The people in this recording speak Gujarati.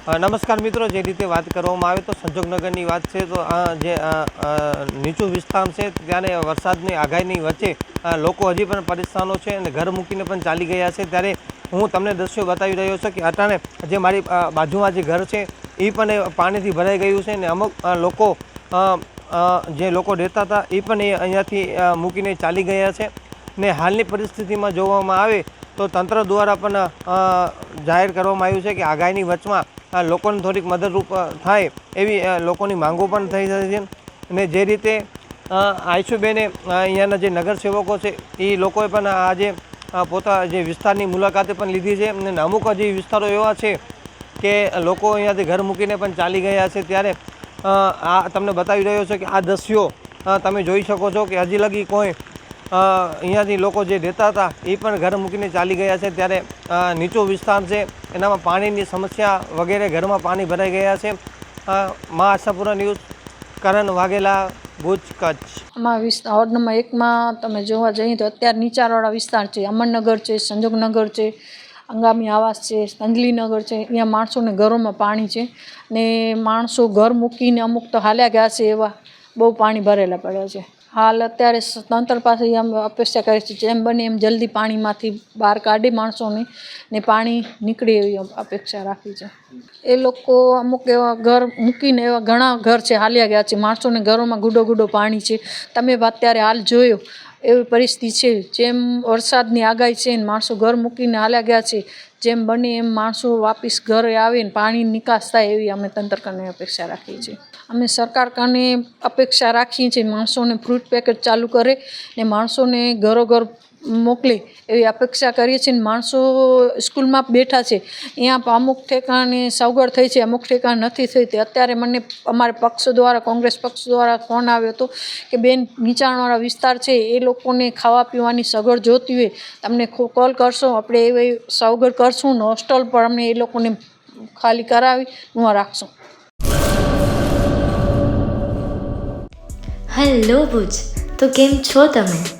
નમસ્કાર મિત્રો, જે રીતે વાત કરવામાં આવે તો સંજોગનગરની વાત છે તો જે નીચું વિસ્તાર છે ત્યારે વરસાદની આગાહીની વચ્ચે લોકો હજી પણ પરેશાનો છે અને ઘર મૂકીને પણ ચાલી ગયા છે. ત્યારે હું તમને દ્રશ્યો બતાવી રહ્યો છું કે અટાણે જે મારી બાજુમાં જે ઘર છે એ પણ પાણીથી ભરાઈ ગયું છે અને અમુક લોકો જે લોકો રહેતા હતા એ પણ એ અહીંયાથી મૂકીને ચાલી ગયા છે. ને હાલની પરિસ્થિતિમાં જોવામાં આવે તો તંત્ર દ્વારા પણ જાહેર કરવામાં આવ્યું છે કે આગાહીની વચમાં લોકોને થોડીક મદદરૂપ થાય એવી લોકોની માંગો પણ થઈ રહી છે. અને જે રીતે આયુષુબેને અહીંયાના જે નગરસેવકો છે, એ લોકોએ પણ આજે પોતા જે વિસ્તારની મુલાકાતે પણ લીધી છે. અને અમુક હજી વિસ્તારો એવા છે કે લોકો અહીંયાથી ઘર મૂકીને પણ ચાલી ગયા છે. ત્યારે આ તમને બતાવી રહ્યો છે કે આ દ્રશ્યો તમે જોઈ શકો છો કે હજી લગી કોઈ અહીંયાથી લોકો જે રહેતા હતા, એ પણ ઘર મૂકીને ચાલી ગયા છે. ત્યારે નીચો વિસ્તાર છે, એનામાં પાણીની સમસ્યા વગેરે ઘરમાં પાણી ભરાઈ ગયા છે. મા આશાપુરા ન્યૂઝ, કરણ વાઘેલા, ભુજ, કચ્છ. આમાં વોર્ડ નંબર એકમાં તમે જોવા જઈએ તો અત્યારે નીચાણવાળા વિસ્તાર છે. અમરનગર છે, સંજોગનગર છે અંગામી આવાસ છે, સંજલીનગર છે. અહીંયા માણસોને ઘરોમાં પાણી છે. ને માણસો ઘર મૂકીને અમુક તો હાલ્યા ગયા છે એવા બહુ પાણી ભરેલા પડ્યા છે. હાલ અત્યારે તંત્ર પાસે આમ અપેક્ષા કરે છે, જેમ બને એમ જલ્દી પાણીમાંથી બહાર કાઢે માણસોને, ને પાણી નીકળે એવી અપેક્ષા રાખી છે. એ લોકો અમુક એવા ઘર મૂકીને એવા ઘણા ઘર છે, હાલ્યા ગયા છે. માણસોને ઘરોમાં ગુડો ગુડો પાણી છે. તમે અત્યારે હાલ જોયો. એવી પરિસ્થિતિ છે. જેમ વરસાદની આગાહી છે ને માણસો ઘર મૂકીને હાલ્યા ગયા છે, જેમ બને એમ માણસો વાપસ ઘરે આવે ને પાણી નિકાસ થાય એવી અમે તંત્ર કને અપેક્ષા રાખીએ છીએ. અમે સરકાર કને અપેક્ષા રાખીએ છીએ માણસોને ફ્રૂટ પેકેટ ચાલુ કરે ને માણસોને ઘરો ઘર મોકલે એવી અપેક્ષા કરીએ છીએ ને માણસો સ્કૂલમાં બેઠા છે. અહીંયા અમુક ઠેકાણે સગવડ થઈ છે, અમુક ઠેકાણ નથી થઈ. તે અત્યારે મને અમારે પક્ષ દ્વારા, કોંગ્રેસ પક્ષ દ્વારા ફોન આવ્યો હતો કે બેન નીચાણવાળા વિસ્તાર છે, એ લોકોને ખાવા પીવાની સગવડ જોતી હોય, તમને કોલ કરશો, આપણે એવી સગવડ કરશું ને હોસ્ટેલ પર અમને એ લોકોને ખાલી કરાવી, હું રાખશું. હેલો ભુજ, તો કેમ છો તમે?